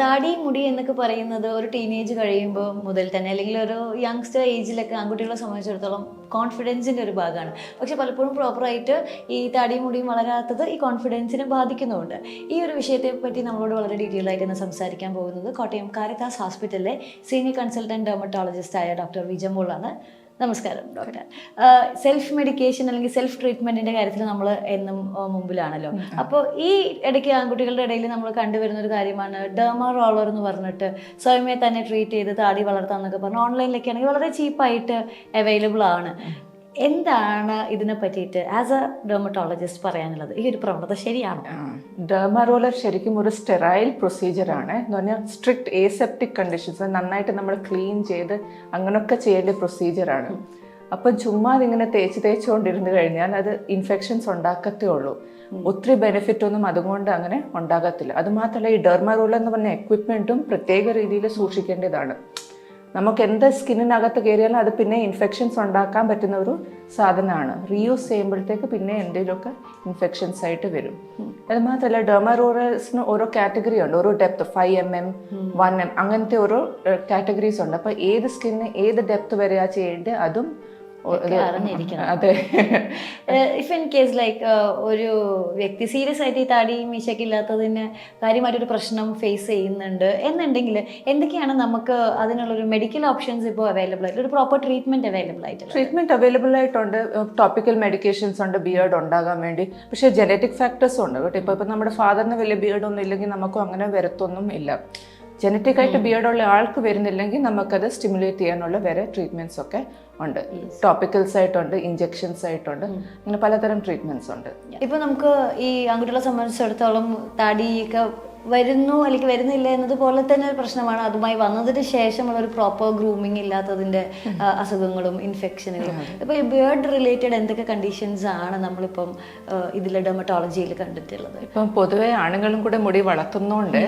താടി മുടി എന്നൊക്കെ പറയുന്നത് ഒരു ടീനേജ് കഴിയുമ്പോൾ മുതൽ തന്നെ അല്ലെങ്കിൽ ഒരു യങ്സ്റ്റർ ഏജിലൊക്കെ ആൺകുട്ടികളെ സംബന്ധിച്ചിടത്തോളം കോൺഫിഡൻസിന്റെ ഒരു ഭാഗമാണ്. പക്ഷെ പലപ്പോഴും പ്രോപ്പറായിട്ട് ഈ താടിയും മുടിയും വളരാത്തത് ഈ കോൺഫിഡൻസിനെ ബാധിക്കുന്നുമുണ്ട്. ഈ ഒരു വിഷയത്തെ പറ്റി നമ്മളോട് വളരെ ഡീറ്റെയിൽ ആയിട്ട് ഇന്ന് സംസാരിക്കാൻ പോകുന്നത് കോട്ടയം കാരിത്താസ് ഹോസ്പിറ്റലിലെ സീനിയർ കൺസൾട്ടന്റ് ഡെർമറ്റോളജിസ്റ്റായ ഡോക്ടർ വിജമോളാണ് നമസ്കാരം ഡോക്ടർ. സെൽഫ് മെഡിക്കേഷൻ അല്ലെങ്കിൽ സെൽഫ് ട്രീറ്റ്മെന്റിന്റെ കാര്യത്തിൽ നമ്മൾ എന്നും മുമ്പിലാണല്ലോ. അപ്പോൾ ഈ ഇടയ്ക്ക് ആൺകുട്ടികളുടെ ഇടയിൽ നമ്മൾ കണ്ടുവരുന്ന ഒരു കാര്യമാണ് ഡെർമ റോളർ എന്ന് പറഞ്ഞിട്ട് സ്വയമേ തന്നെ ട്രീറ്റ് ചെയ്ത് താടി വളർത്താന്നൊക്കെ പറഞ്ഞ് ഓൺലൈനിലൊക്കെ ആണെങ്കിൽ വളരെ ചീപ്പായിട്ട് അവൈലബിൾ ആണ്. എന്താണ് ഇതിനെ പറ്റിയിട്ട് ആസ് എ ഡെർമറ്റോളജിസ്റ്റ് പറയാനുള്ളത്? ഈ ഒരു പ്രവണത ശരിയാണ്? ഡെർമറോളർ ശരിക്കും ഒരു സ്റ്റെറൈൽ പ്രൊസീജിയറാണ് എന്ന് പറഞ്ഞാൽ സ്ട്രിക്റ്റ് ഏസെപ്റ്റിക് കണ്ടീഷൻസ് നന്നായിട്ട് നമ്മൾ ക്ലീൻ ചെയ്ത് അങ്ങനെയൊക്കെ ചെയ്യേണ്ട പ്രൊസീജിയറാണ് അപ്പം ചുമ്മാ അതിങ്ങനെ തേച്ച് തേച്ചുകൊണ്ടിരുന്ന് കഴിഞ്ഞാൽ അത് ഇൻഫെക്ഷൻസ് ഉണ്ടാക്കത്തേ ഉള്ളൂ. ഒത്തിരി ബെനിഫിറ്റ് ഒന്നും അതുകൊണ്ട് അങ്ങനെ ഉണ്ടാകത്തില്ല. അതുമാത്രമല്ല ഈ ഡെർമറോളർ എന്ന് പറഞ്ഞ എക്വിപ്മെന്റും പ്രത്യേക രീതിയിൽ സൂക്ഷിക്കേണ്ടതാണ്. നമുക്ക് എന്ത് സ്കിന്നിനകത്ത് കയറിയാലും അത് പിന്നെ ഇൻഫെക്ഷൻസ് ഉണ്ടാക്കാൻ പറ്റുന്ന ഒരു സാധനമാണ്. റീയൂസ് ചെയ്യുമ്പോഴത്തേക്ക് പിന്നെ എന്തെങ്കിലുമൊക്കെ ഇൻഫെക്ഷൻസ് ആയിട്ട് വരും. അത് മാത്രമല്ല ഡെർമറോറസിന് ഓരോ കാറ്റഗറി ഉണ്ട്. ഓരോ depth five M M one M അങ്ങനത്തെ ഓരോ കാറ്റഗറീസ് ഉണ്ട്. അപ്പോൾ ഏത് സ്കിന്ന് ഏത് ഡെപ്ത് വരെയാ ചെയ്യേണ്ടത് അതും അറിഞ്ഞിരിക്കണം. അതെ. ഇഫ് ഇൻ കേസ് ലൈക്ക് ഒരു വ്യക്തി സീരിയസ് ആയിട്ട് ഈ താടി മീശയ്ക്ക് ഇല്ലാത്തതിന് കാര്യമായിട്ടൊരു പ്രശ്നം ഫേസ് ചെയ്യുന്നുണ്ട്. എന്നുണ്ടെങ്കിൽ എന്തൊക്കെയാണ് നമുക്ക് അതിനുള്ള ഒരു മെഡിക്കൽ ഓപ്ഷൻസ് ഇപ്പോൾ അവൈലബിൾ ആയിട്ട് ഒരു പ്രോപ്പർ ട്രീറ്റ്മെന്റ് അവൈലബിൾ ആയിട്ട് ട്രീറ്റ്മെന്റ് അവൈലബിൾ ആയിട്ടുണ്ട്. ടോപ്പിക്കൽ മെഡിക്കേഷൻസ് ഉണ്ട് ബിയേർഡ് ഉണ്ടാകാൻ വേണ്ടി. പക്ഷേ ജനറ്റിക് ഫാക്ടേഴ്സ് ഉണ്ട് കേട്ടോ. ഇപ്പോൾ ഇപ്പം നമ്മുടെ ഫാദറിന് വലിയ ബിയേർഡ് ഒന്നും ഇല്ലെങ്കിൽ നമുക്കും അങ്ങനെ വരത്തൊന്നും ഇല്ല. ജനറ്റിക് ആയിട്ട് ബിയർഡ് ഉള്ള ആൾക്ക് വരുന്നില്ലെങ്കിൽ നമുക്കത് സ്റ്റിമുലേറ്റ് ചെയ്യാനുള്ള വേറെ ട്രീറ്റ്മെന്റ്സ് ഒക്കെ ഉണ്ട്. ടോപ്പിക്കൽസ് ആയിട്ടുണ്ട് ഇഞ്ചെക്ഷൻസ് ആയിട്ടുണ്ട് അങ്ങനെ പലതരം ട്രീറ്റ്മെന്റ്സ് ഉണ്ട്. ഇപ്പൊ നമുക്ക് ഈ ആൺകുട്ടികളെ സംബന്ധിച്ചിടത്തോളം താടിയൊക്കെ വരുന്നു അല്ലെങ്കിൽ വരുന്നില്ല എന്നതുപോലെ തന്നെ ഒരു പ്രശ്നമാണ്. അതുമായി വന്നതിന് ശേഷമുള്ള ഒരു പ്രോപ്പർ ഗ്രൂമിംഗ് ഇല്ലാത്തതിന്റെ അസുഖങ്ങളും ഇൻഫെക്ഷനുകളും ഇപ്പൊ ഈ ബേർഡ് റിലേറ്റഡ് എന്തൊക്കെ കണ്ടീഷൻസ് ആണ് നമ്മളിപ്പം ഇതിലെ ഡെർമറ്റോളജിയിൽ കണ്ടിട്ടുള്ളത്? ഇപ്പം പൊതുവെ ആണുങ്ങളും കൂടെ മുടി വളർത്തുന്നതുകൊണ്ട്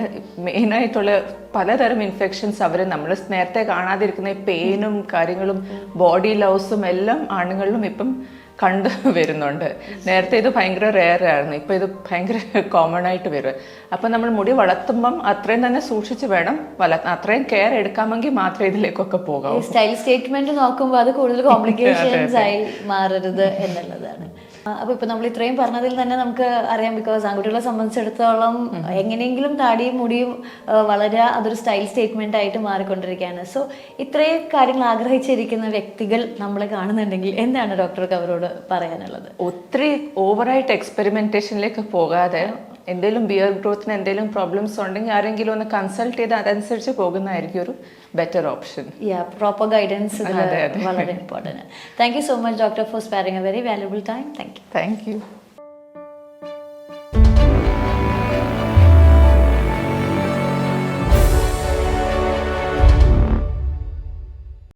മെയിനായിട്ടുള്ള പലതരം ഇൻഫെക്ഷൻസ് അവർ നമ്മൾ നേരത്തെ കാണാതിരിക്കുന്ന പെയിനും കാര്യങ്ങളും ബോഡി ലവ്സും എല്ലാം ആണുങ്ങളിലും ഇപ്പം കണ്ടു വരുന്നുണ്ട്. നേരത്തെ ഇത് ഭയങ്കര റെയർ ആയിരുന്നു. ഇപ്പൊ ഇത് ഭയങ്കര കോമൺ ആയിട്ട് വരും. അപ്പം നമ്മൾ മുടി വളർത്തുമ്പം അത്രയും തന്നെ സൂക്ഷിച്ച് വേണം വളർത്താൻ അത്രയും കെയർ എടുക്കാമെങ്കിൽ മാത്രമേ ഇതിലേക്കൊക്കെ പോകാവൂ. സ്റ്റൈൽ സ്റ്റേറ്റ്മെന്റ് നോക്കുമ്പോൾ അത് കൂടുതൽ കോംപ്ലിക്കേഷൻസ് ആയി മാറരുത് എന്നുള്ളതാണ്. അപ്പൊ ഇപ്പൊ നമ്മൾ ഇത്രയും പറഞ്ഞതിൽ തന്നെ നമുക്ക് അറിയാം ബിക്കോസ് ആൺകുട്ടികളെ സംബന്ധിച്ചിടത്തോളം എങ്ങനെയെങ്കിലും താടിയും മുടിയും വളരെ അതൊരു സ്റ്റൈൽ സ്റ്റേറ്റ്മെന്റ് ആയിട്ട് മാറിക്കൊണ്ടിരിക്കുകയാണ്. സോ ഇത്രയും കാര്യങ്ങൾ ആഗ്രഹിച്ചിരിക്കുന്ന വ്യക്തികൾ നമ്മളെ കാണുന്നുണ്ടെങ്കിൽ എന്താണ് ഡോക്ടർക്ക് അവരോട് പറയാനുള്ളത്? ഒത്തിരി ഓവറായിട്ട് എക്സ്പെരിമെന്റേഷനിലേക്ക് പോകാതെ എന്തെങ്കിലും ബിയർ ഗ്രോത്തിന് എന്തെങ്കിലും പ്രോബ്ലംസ് ഉണ്ടെങ്കിൽ ആരെങ്കിലും ഒന്ന് കൺസൾട്ട് ചെയ്ത് അതനുസരിച്ച് പോകുന്നതായിരിക്കും ഒരു better option yeah proper guidance വളരെ important thank you so much doctor for sparing a very valuable time thank you thank you